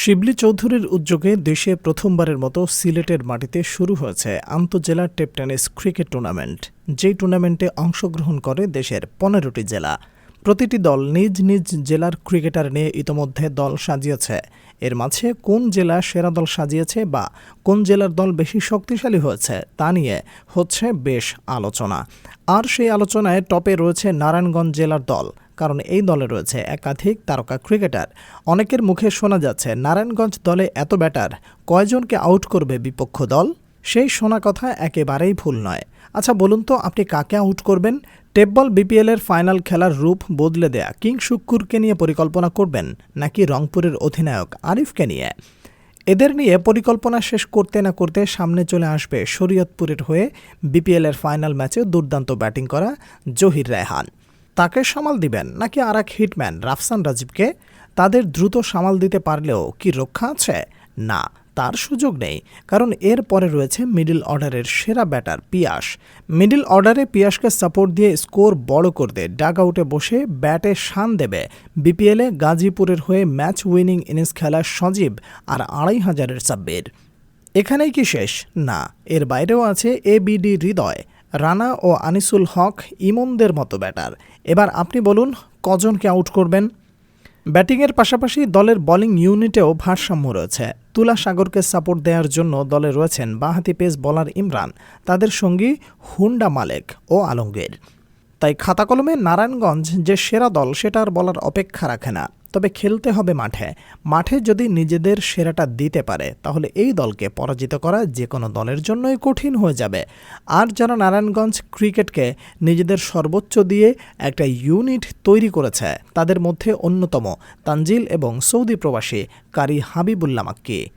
শিবলি চৌধুরীর উদ্যোগে দেশে প্রথমবারের মতো সিলেটের মাটিতে শুরু হয়েছে আন্তঃজেলা টেপ টেনিস ক্রিকেট টুর্নামেন্ট, যেই টুর্নামেন্টে অংশগ্রহণ করে দেশের পনেরোটি জেলা। প্রতিটি দল নিজ নিজ জেলার ক্রিকেটার নিয়ে ইতোমধ্যে দল সাজিয়েছে। এর মাঝে কোন জেলা সেরা দল সাজিয়েছে বা কোন জেলার দল বেশি শক্তিশালী হয়েছে তা নিয়ে হচ্ছে বেশ আলোচনা। আর সেই আলোচনায় টপে রয়েছে নারায়ণগঞ্জ জেলার দল। কারণ এই দলে রয়েছে একাধিক তারকা ক্রিকেটার। অনেকের মুখে শোনা যাচ্ছে, নারায়ণগঞ্জ দলে এত ব্যাটার, কয়জনকে আউট করবে বিপক্ষ দল? সেই শোনা কথা একেবারেই ভুল নয়। আচ্ছা বলুন তো, আপনি কাকে আউট করবেন? টেপবল বিপিএল এর ফাইনাল খেলার রূপ বদলে দেয়া কিং শুক্কুরকে নিয়ে পরিকল্পনা করবেন নাকি রংপুরের অধিনায়ক আরিফকে নিয়ে? এদের নিয়ে পরিকল্পনা শেষ করতে না করতে সামনে চলে আসবে শরীয়তপুরের হয়ে বিপিএল এর ফাইনাল ম্যাচে দুর্দান্ত ব্যাটিং করা জহির রায়হান। তাকে সামাল দিবেন নাকি আর এক হিটম্যান রাফসান রাজীবকে? তাদের দ্রুত সামাল দিতে পারলেও কি রক্ষা আছে? না, তার সুযোগ নেই, কারণ এর পরে রয়েছে মিডল অর্ডারের সেরা ব্যাটার পিয়াস। মিডল অর্ডারে পিয়াসকে সাপোর্ট দিয়ে স্কোর বড় করতে ডাগ আউটে বসে ব্যাটে শান দেবে। বিপিএলে গাজীপুরের হয়ে ম্যাচ উইনিং ইনিংস খেলা সজীব আর আড়াই হাজারের সাব্বির। এখানেই কি শেষ? না, এর বাইরেও আছে এবিডি হৃদয়। রানা ও আনিসুল হক ইমনদের মতো ব্যাটার। এবার আপনি বলুন, কজনকে আউট করবেন? ব্যাটিংয়ের পাশাপাশি দলের বোলিং ইউনিটেও ভারসাম্য রয়েছে। তুলা সাগরকে সাপোর্ট দেওয়ার জন্য দলে রয়েছেন বাঁহাতি পেস বোলার ইমরান, তাদের সঙ্গী হুন্ডা মালেক ও আলমগীর। তাই খাতা কলমে নারায়ণগঞ্জ যে সেরা দল সেটা আর বলার অপেক্ষা রাখে না। তবে খেলতে হবে মাঠে। মাঠে যদি নিজেদের সেরাটা দিতে পারে, তাহলে এই দলকে পরাজিত করা যে কোনো দলের জন্যই কঠিন হয়ে যাবে। আর যারা নারায়ণগঞ্জ ক্রিকেটকে নিজেদের সর্বোচ্চ দিয়ে একটা ইউনিট তৈরি করেছে, তাদের মধ্যে অন্যতম তানজিল এবং সৌদি প্রবাসী কারি হাবিবুল্লা মাক্কি।